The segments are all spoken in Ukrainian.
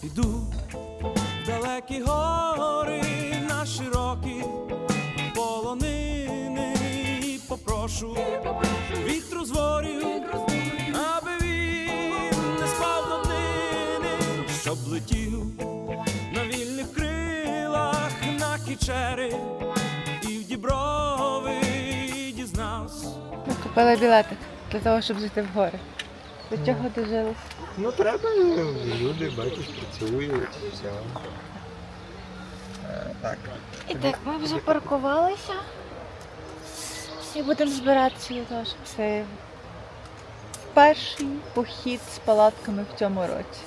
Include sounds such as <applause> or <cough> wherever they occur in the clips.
піду в далекі гори на широкі полонини і попрошу вітру з ворів, аби він не спав до днини, щоб летів на вільних крилах на кічери і в діброви дізнався. Ми купили білетик для того, щоб жити в гори. До чого дожились? Ну треба, люди, бачиш, працюють, все. Е, Так. І так, ми вже паркувалися і будемо збиратися для того, це перший похід з палатками в цьому році.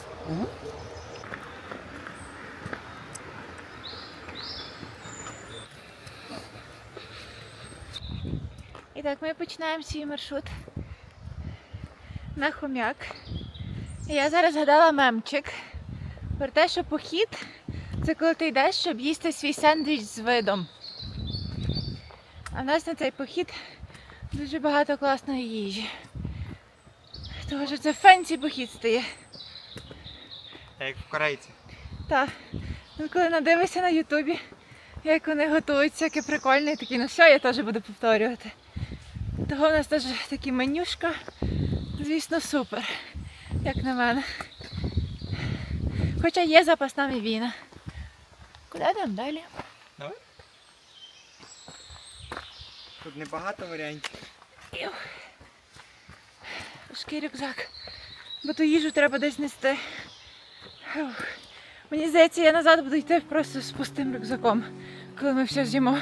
І так, ми починаємо свій маршрут на хом'як. Я зараз згадала мемчик про те, що похід це коли ти йдеш, щоб їсти свій сендвіч з видом. А в нас на цей похід дуже багато класної їжі. Тому що це фенсі похід стає. Як в корейці. Та, ну коли надивишся на Ютубі, як вони готують всяке прикольне, і такі, ну все, я теж буду повторювати. Того в нас теж такі менюшка, звісно, супер, як на мене. Хоча є запасна мівіна. Куди йдемо далі? Давай. Тут небагато варіантів. Важкий рюкзак. Бо ту їжу треба десь нести. Мені здається, я назад буду йти просто з пустим рюкзаком, коли ми все з'їмо.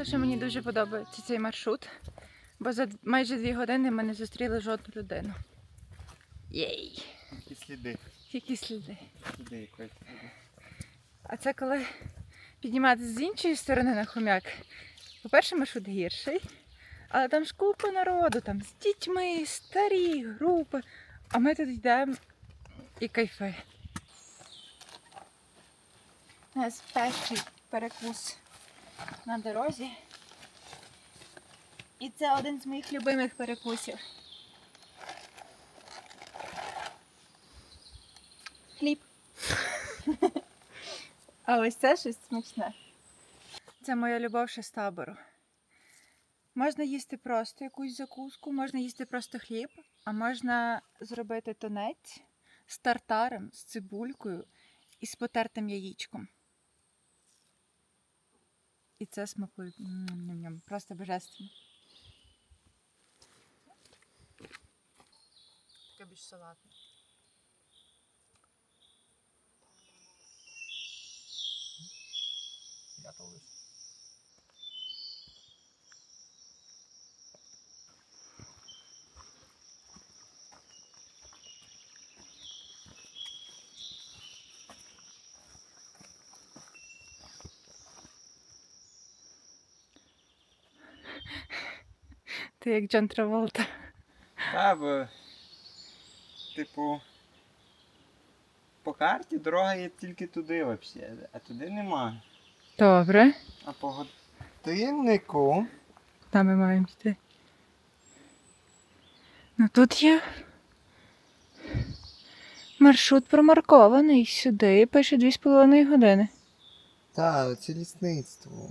Поки що мені дуже подобається цей маршрут, бо за майже дві години ми не зустріли жодну людину. Єй! Які сліди. Які сліди. Сліди якоїсь сліди. А це коли підніматися з іншої сторони на хомяк. По-перше, маршрут гірший, але там ж купа народу, там з дітьми, старі групи. А ми тут йдемо і кайфи. У нас перший перекус на дорозі. І це один з моїх любимих перекусів. Хліб. <laughs> А ось це щось смачне. Це моя любов ще з табору. Можна їсти просто якусь закуску, можна їсти просто хліб, а можна зробити тонець з тартарем, з цибулькою і з потертим яєчком. І це смакує Ням-ням-ням. просто божественно. Таке більш салатне. Я то лише. Ти як Джон Траволта. Та, бо, типу, по карті дорога є тільки туди взагалі, а туди нема. Добре. А по годиннику. Там ми маємо йти. Ну тут є маршрут промаркований сюди, пише 2,5 години. Та, це лісництво.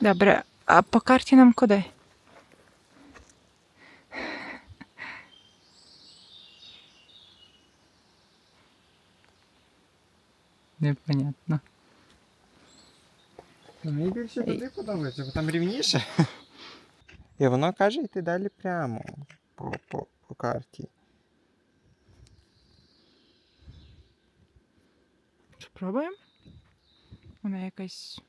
Добре, а по карті нам куди? Непонятно. Ну, Мені більше туди подобається, бо там рівніше. <laughs> І воно каже йти далі прямо по, по, по карті. Спробуємо? Вона якась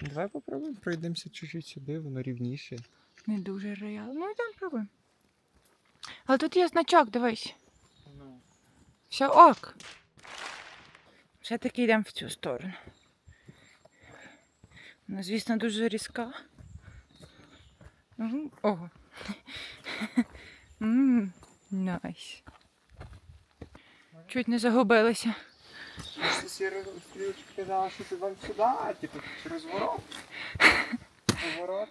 Давай попробуємо, пройдемося чуть-чуть сюди, воно рівніше. не дуже реальна. Ну, йдемо пробуємо. Але тут є значок, дивись. Ну. Все ок. Все-таки йдемо в цю сторону. Вона, звісно, дуже різка. Мгм. Ого. Мм, Найс. Чуть не загубилися. Стрілочка казала, що ти вам сюди, а типу розворот. Розворот.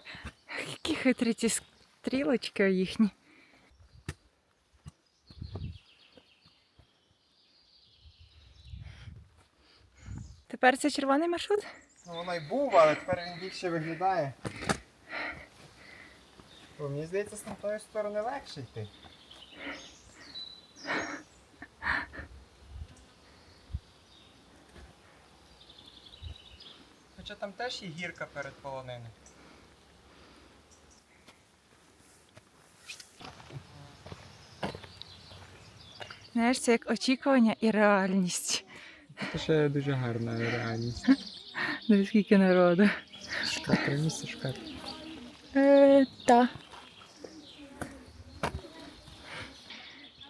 Які хитрі ці стрілочки їхні. Тепер це червоний маршрут? Ну воно й був, але тепер він більше виглядає. Бо мені здається, з тої сторони легше йти. Там теж є гірка перед полониною. Знаєш, це як очікування і реальність. Це ще дуже гарна реальність. <laughs> Дивись, скільки народу. Шукати місце шукати. Е, та.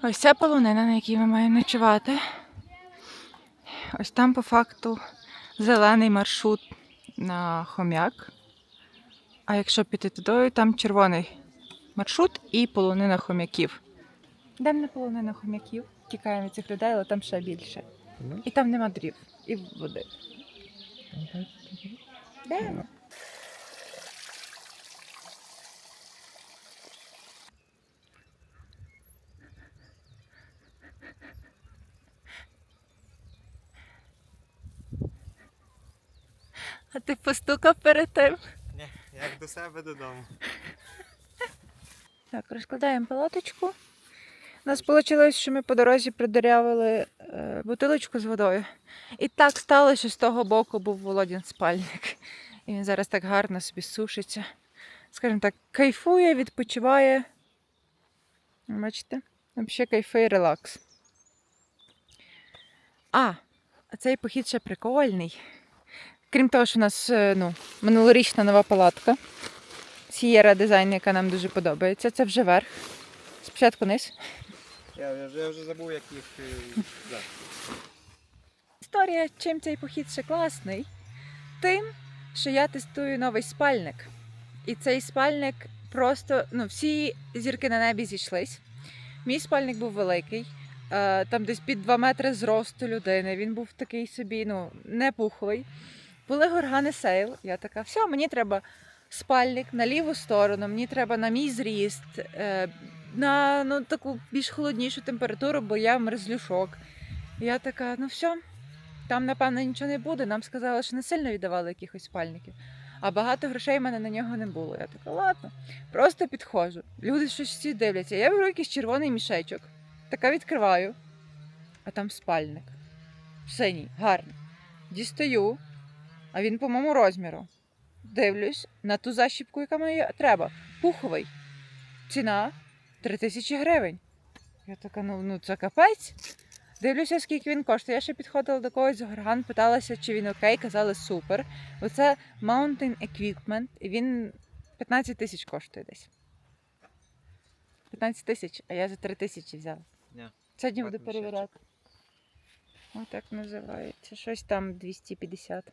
Ось це полонина, на якій ми маємо ночувати. Ось там по факту зелений маршрут на хом'як. А якщо піти туди, там червоний маршрут і полонина хом'яків. Де не полонина хом'яків, тікаємо від цих людей, але там ще більше. І там нема дрів, і води. Йдемо. Ти постукав перед тим. Ні, як до себе додому. Так, розкладаємо палаточку. У нас вийшло, що ми по дорозі придирявили е, бутилочку з водою. І так стало, що з того боку був Володін спальник. І він зараз так гарно собі сушиться. Скажімо так, кайфує, відпочиває. Бачите? Взагалі кайфує релакс. А цей похід ще прикольний. Крім того, що у нас е, ну, минулорічна нова палатка. Сієра дизайн, яка нам дуже подобається. Це вже верх. Спочатку низ. Я, вже, я вже забув, як їх. е, да. Історія, чим цей похід ще класний, тим, що я тестую новий спальник. І цей спальник просто, ну, всі зірки на небі зійшлись. Мій спальник був великий, е, там десь під 2 метри зросту людини. Він був такий собі, ну, не пухлий. Були горгани сейл. Я така, все, мені треба спальник на ліву сторону, мені треба на мій зріст, е, на ну, таку більш холоднішу температуру, бо я мерзлюшок. Я така, ну все, там, напевно, нічого не буде. Нам сказали, що не сильно віддавали якихось спальників. А багато грошей в мене на нього не було. Я така, ладно, просто підходжу. Люди щось всі дивляться. Я беру якийсь червоний мішечок, така відкриваю, а там спальник. Синій, гарний. Дістаю, а він по моєму розміру. Дивлюсь на ту защіпку, яка мені треба. Пуховий. Ціна 3 тисячі гривень. Я така, ну, ну це капець. Дивлюся, скільки він коштує. Я ще підходила до когось з горган, питалася, чи він окей, казали супер. Оце Mountain Equipment, і він 15 тисяч коштує десь. 15 тисяч, а я за 3 тисячі взяла. Ні. Сьогодні буду перевіряти. Отак називається. Щось там 250.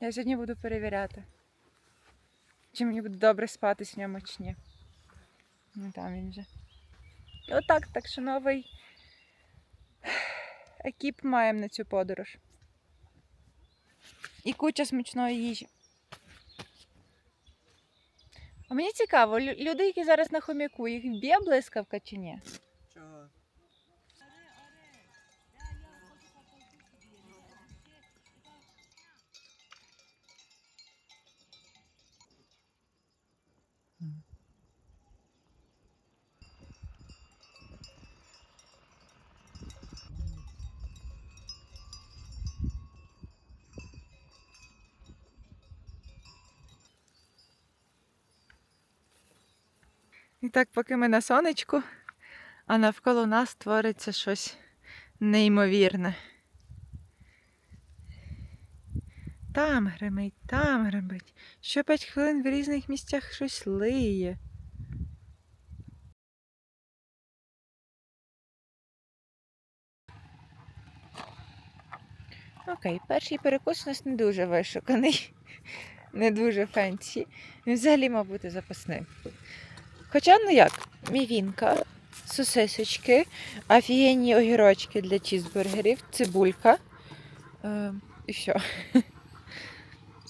Я сьогодні буду перевіряти. чи мені буде добре спатись в ньому чи ні. Ну там він вже. І отак, так що новий екіп маємо на цю подорож. І куча смачної їжі. А мені цікаво, люди, які зараз на хомяку, їх б'є блискавка чи ні? Чого? І так, поки ми на сонечку, а навколо нас твориться щось неймовірне. Там гримить, там гримить. Що п'ять хвилин в різних місцях щось лиє. Окей, перший перекус у нас не дуже вишуканий, <laughs> не дуже фенсі. Взагалі мав бути запасним. Хоча, ну як, мівінка, сосисочки, офігенні огірочки для чізбургерів, цибулька. Е, і все. <laughs>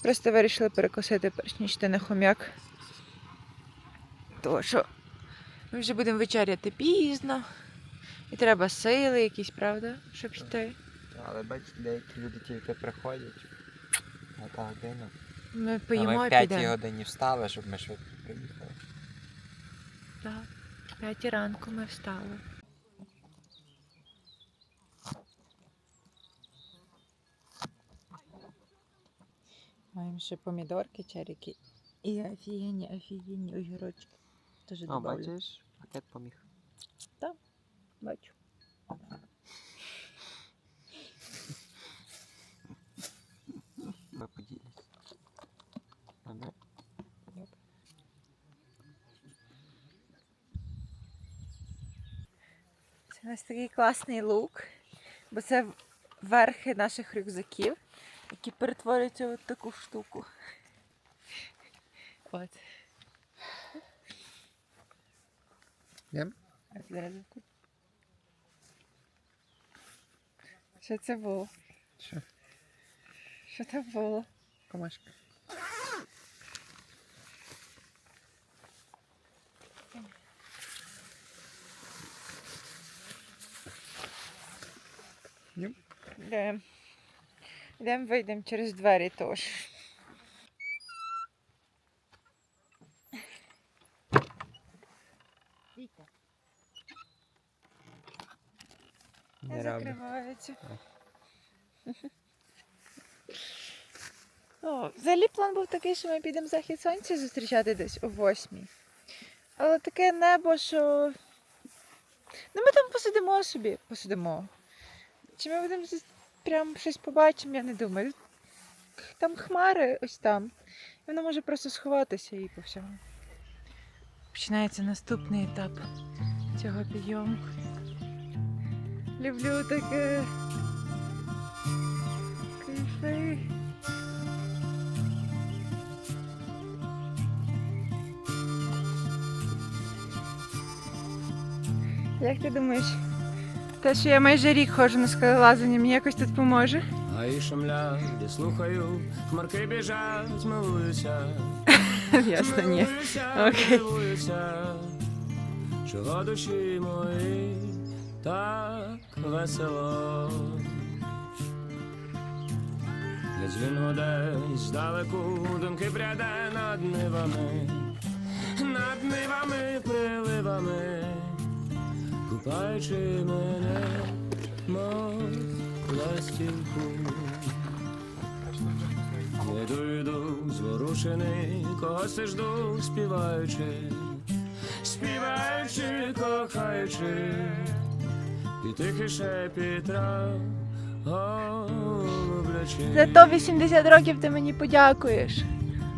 Просто вирішили перекусити перш ніж йти на хом'як. Тому що ми вже будемо вечеряти пізно. І треба сили якісь, правда, щоб йти. Але бачиш, деякі люди тільки приходять. На та година. Ми а поїмо ми в і п'ятій годині встали, щоб ми швидко приїхали. Так, п'ятій ранку ми встали. Маємо ще помідорки, черіки і офігенні, офігенні огірочки. Дуже О, добавлю. бачиш, пакет поміг. Бачу. У нас такий класний лук, бо це верхи наших рюкзаків, які перетворюються в таку штуку. От. Що це було? Що? Що це було? Комашка. Йдемо. Йдемо, вийдемо через двері теж. Не Не закривається. О, взагалі план був такий, що ми підемо захід сонця зустрічати десь о восьмій. Але таке небо, що. Ну ми там посидимо собі, посидимо. Чи ми будемо прям щось побачимо, я не думаю. Там хмари ось там. І воно може просто сховатися і по всьому. Починається наступний етап цього підйому. Люблю таке. Кайфи. Як ти думаєш, те, що я майже рік ходжу на скалолазання, мені якось тут поможе? А і шумля, де слухаю, хмарки біжать, милуюся. <laughs> Ясно, ні. Окей. чого душі мої так весело. Для дзвін і здалеку думки пряде над нивами, над нивами, приливами, купаючи мене, мов ластівку. Йду, йду, зворушений, когось жду, співаючи, співаючи, кохаючи, і тихий шепіт трав, голублячи. За то 80 років ти мені подякуєш.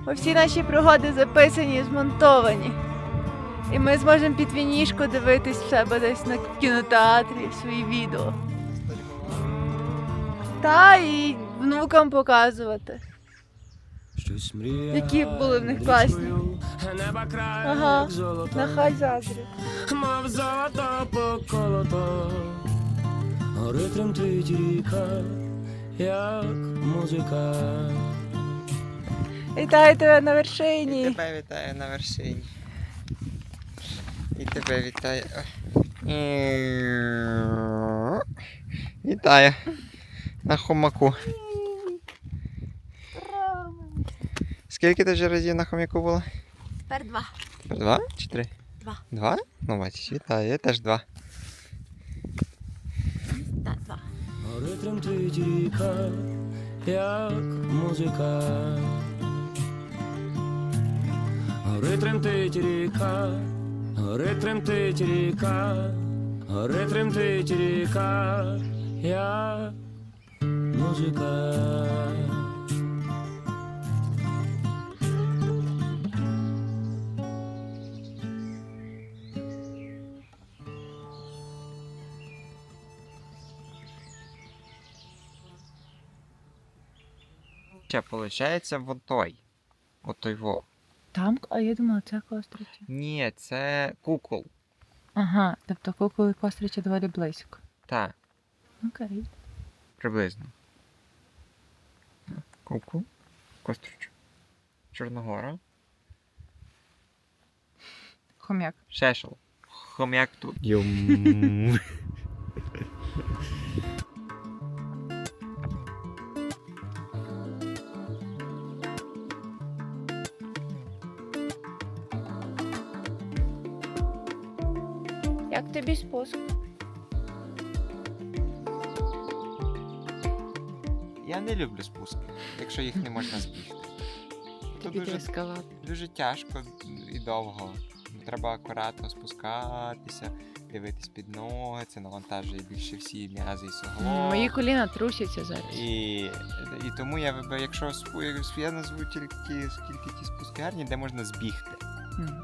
Бо всі наші пригоди записані, змонтовані. І ми зможемо під вінішко дивитись в себе десь на кінотеатрі свої відео. Та і внукам показувати. Щось мріє. Які були в них класні. Неба край, Ага. Нехай заздрі. Мов золото поколото. Гори тремтить ріка, як музика. Вітаю тебе на І тебе вітаю на вершині. І тебе вітаю. Вітаю. На хомаку. Скільки ти вже разів на хомяку було? Тепер два. Два чи три? Два. Два? Ну, бачиш, вітаю, я теж два. Так, два. Гори тремтить ріка, як музика. Гори тремтить ріка, гори тремтить ріка, гори тремтить ріка, як музика. Ще, виходить, вон той. От той во. Там, а я думала, це костричі. Ні, це кукол. Ага, тобто кукол і костричі доволі близько. Так, Окей. приблизно. Кукол. Коструч. Чорногора. Хом'як. Шешел. Хомяк тут. Йом. Я не люблю спуски, якщо їх не можна збігти. Це дуже, дуже тяжко і довго. Треба акуратно спускатися, дивитись під ноги, це навантажує більше всі м'язи і суглоби. Мої коліна трусяться зараз. І, і тому я якщо я- назву тільки скільки ті спуски гарні, де можна збігти. М.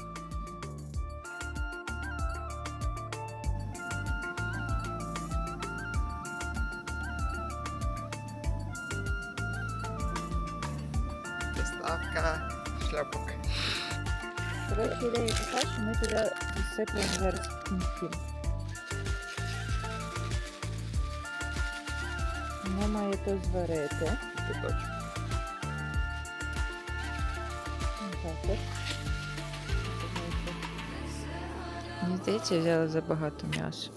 туди засиплемо зараз кінців. Вона має то зварити. Так. Мені здається, я взяла забагато м'яса.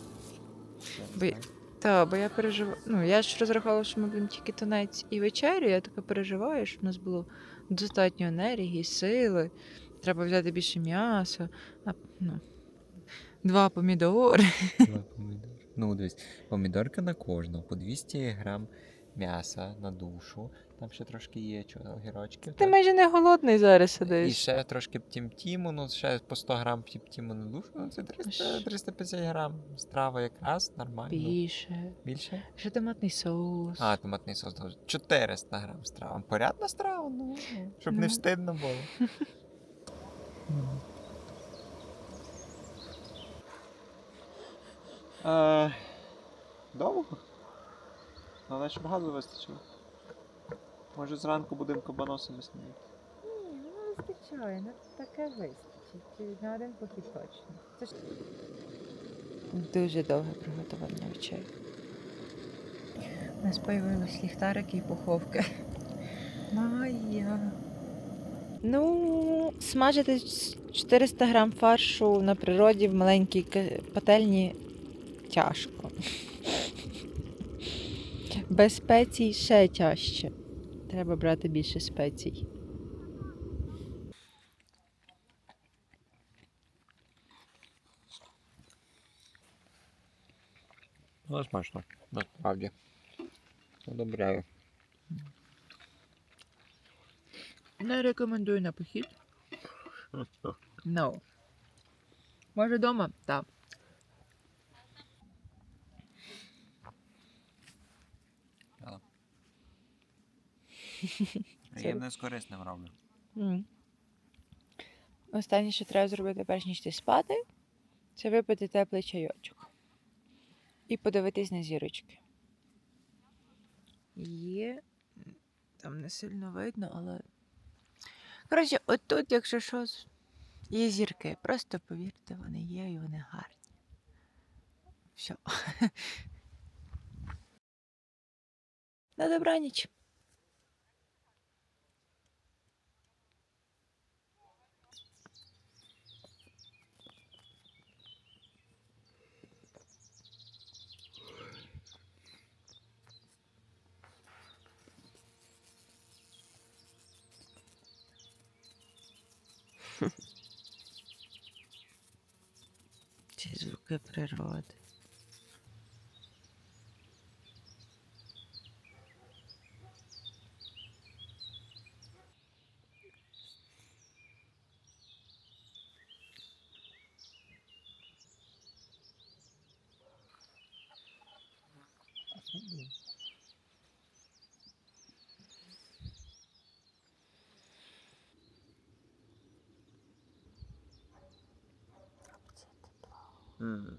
Бо я- Та, бо я переживаю. Ну, я ж розраховувала, що ми будемо тільки тонець і вечерю. Я така переживаю, щоб у нас було достатньо енергії, сили. Треба взяти більше м'яса. А, ну, два помідори. Два помідори. Ну, дивись, помідорка на кожного, по 200 грам м'яса на душу. Там ще трошки є огірочків. Ти так. майже не голодний зараз сидиш. І ще трошки птім-тіму, ну ще по 100 грам птім-тіму на душу, ну це 300, 350 грам страва якраз нормально. Більше. Більше? Ще томатний соус. А, томатний дуже. 400 грам страва. Порядна страва, ну, щоб не Ну. встидно було. <laughs> Е, Довго? Але щоб газу вистачило. Може зранку будемо кабаносами снідати. Ні, ну вистачає, ну таке вистачить. На один похід точно. Це ж... Дуже довге приготування вечері. У нас появились ліхтарики і пуховки. Майя. Ну, смажити 400 грам фаршу на природі в маленькій пательні тяжко. Без спецій ще тяжче. Треба брати більше спецій. Ну, смачно, насправді. Одобряю. Не рекомендую на похід. No. <laughs> Може вдома? Так. Я не з корисним роблю. Останнє, що треба зробити, перш ніж ти спати, це випити теплий чайочок. І подивитись на зірочки. Є. Там не сильно видно, але Коротше, отут, якщо що, є зірки. Просто повірте, вони є і вони гарні. Все. <laughs> На добраніч. Ці звуки природи.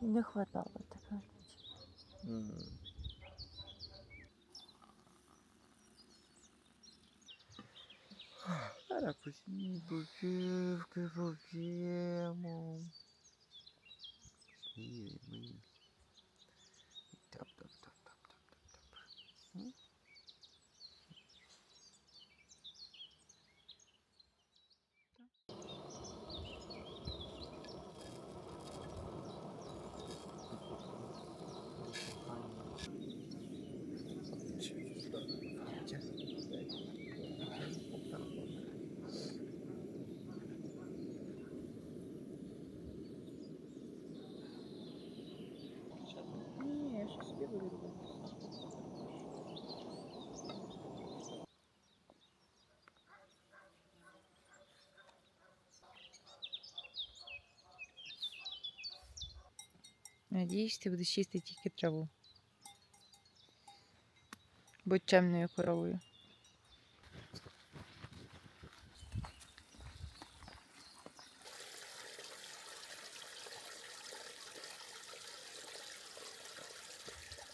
Не хватало такого. Зараз посні попівки поп'ємо. Сніємо. Топ-топ-топ-топ-топ-топ. Ні, я ще собі буду робити. Надіюсь, ти будеш чистити тільки траву. Будь чемною коровою.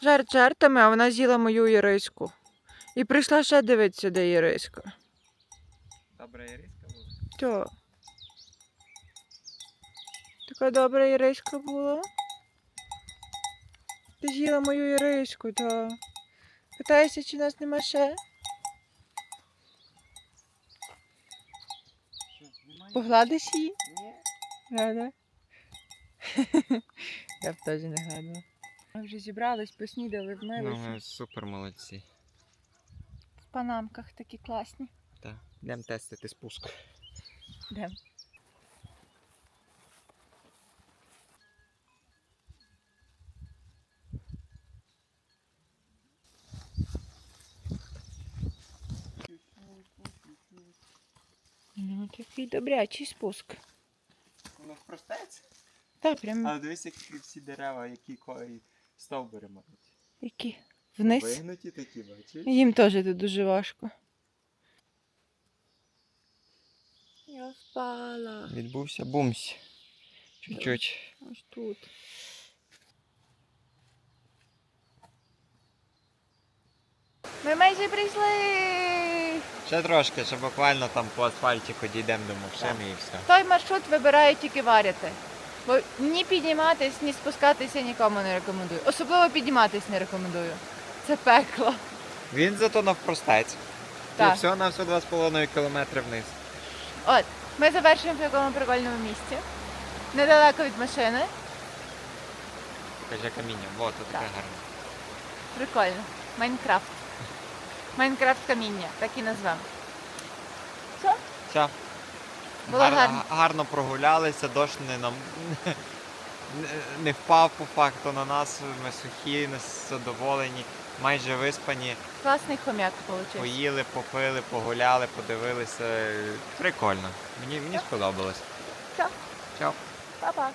Жарт жартами, а вона з'їла мою іриску. І прийшла ще дивитися, де іриска. Добра іриска була. Що? Така добра іриска була. Ти з'їла мою іриску, та. Питаєшся, чи нас нема ще? Погладиш її? Ні. Рада? <laughs> Я б теж не гладила. Ми вже зібрались, поснідали, вмилися. Ну, супер молодці. В панамках такі класні. Так. Йдемо тестити спуск. Де? Ну, такий добрячий спуск. Воно впростеться. Так, прям Але дивись, які всі дерева, які кої стовбури мають. які. Вниз. Вигнуті такі, бачиш? Їм теж тут дуже важко. Я впала. Відбувся бумсь. Чуть-чуть. Ось тут. Ми майже прийшли. Ще трошки, ще буквально там по асфальтику дійдемо до машини і все. Той маршрут вибираю тільки варяти. Бо ні підніматись, ні спускатися нікому не рекомендую. Особливо підніматись не рекомендую. Це пекло. Він зато навпростець. Так. І все на все 2,5 км вниз. От, ми завершуємо в такому прикольному місці. Недалеко від машини. Каже каміння. Во, тут таке Так. гарне. Прикольно. Майнкрафт. Майнкрафт каміння, так і назвемо. Все. Було гарно. гарно прогулялися, дощ не нам <laughs> не- впав по факту на нас. Ми сухі, ми задоволені, майже виспані. Класний хомяк вийшов. Поїли, попили, погуляли, подивилися. Прикольно. Мені, мені сподобалось. Все. Все. Па-па.